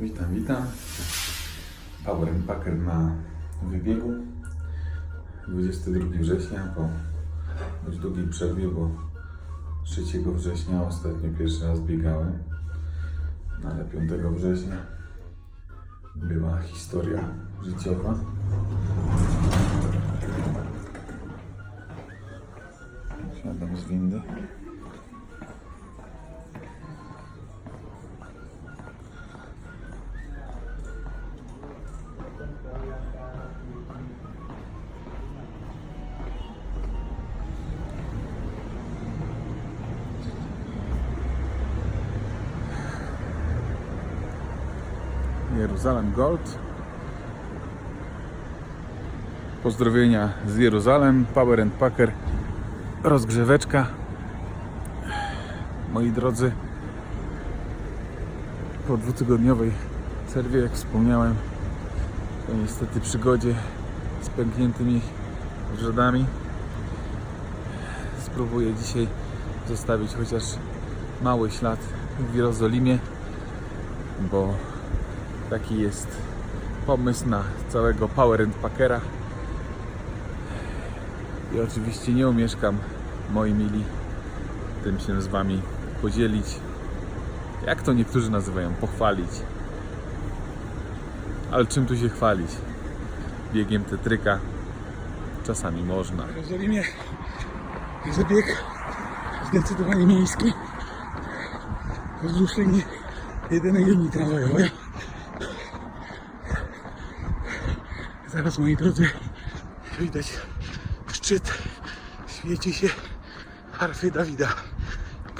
Witam, witam. Power Packer na wybiegu. 22 września po dość długiej przerwie, bo 3 września ostatnio pierwszy raz biegałem. No ale 5 września była historia życiowa. Siadam z windy. Jeruzalem Gold. Pozdrowienia z Jeruzalem, Power and Packer, rozgrzeweczka. Moi drodzy, po dwutygodniowej przerwie, jak wspomniałem, to niestety przygodzie z pękniętymi rzodami. Spróbuję dzisiaj zostawić chociaż mały ślad w Jerozolimie, bo Taki jest pomysł na całego Power and Packera. I oczywiście nie umieszkam, moi mili, tym się z Wami podzielić. Jak to niektórzy nazywają? Pochwalić. Ale czym tu się chwalić? Biegiem tetryka czasami można. W Jerozolimie zabieg zdecydowanie miejski wzdłuż linii jedynej linii tramwajowej. Zaraz moi drodzy widać szczyt, świeci się harfy Dawida.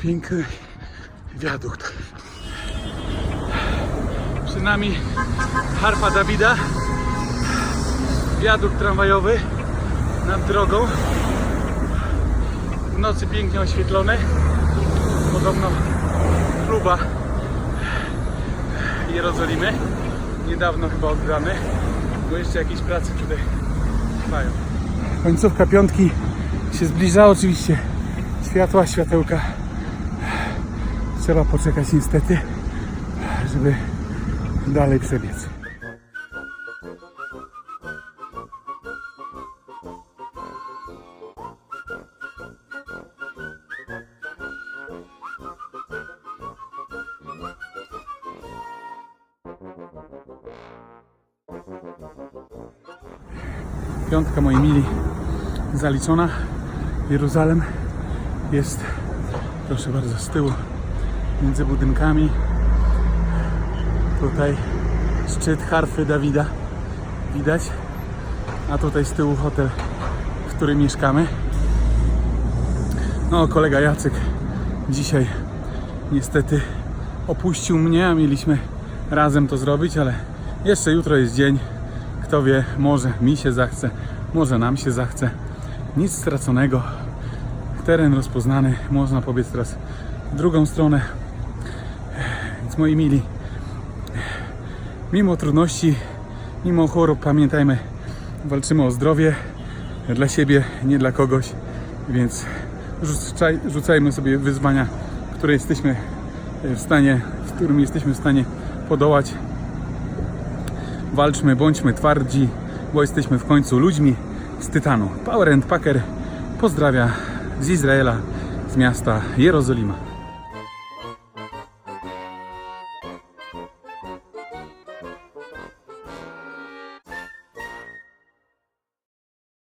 Piękny wiadukt. Przy nami harfa Dawida, wiadukt tramwajowy nad drogą. W nocy pięknie oświetlony. Podobno kluba Jerozolimy. Niedawno chyba odgrany, bo jeszcze jakieś prace tutaj trwają. Końcówka piątki się zbliża oczywiście. Światła, światełka. Trzeba poczekać niestety, żeby dalej przebiec. Piątka, moi mili, zaliczona. Jeruzalem jest, proszę bardzo, z tyłu, między budynkami. Tutaj szczyt harfy Dawida widać, a tutaj z tyłu hotel, w którym mieszkamy. No, kolega Jacek dzisiaj niestety opuścił mnie, a mieliśmy razem to zrobić, ale jeszcze jutro jest dzień. Kto wie, może mi się zachce, może nam się zachce. Nic straconego. Teren rozpoznany. Można pobiec teraz w drugą stronę. Więc moi mili, mimo trudności, mimo chorób, pamiętajmy, walczymy o zdrowie dla siebie, nie dla kogoś. Więc rzucaj, rzucajmy sobie wyzwania, które jesteśmy w stanie, w którym jesteśmy w stanie podołać walczmy, bądźmy twardzi, bo jesteśmy w końcu ludźmi z Tytanu. Power and Packer pozdrawia z Izraela, z miasta Jerozolima.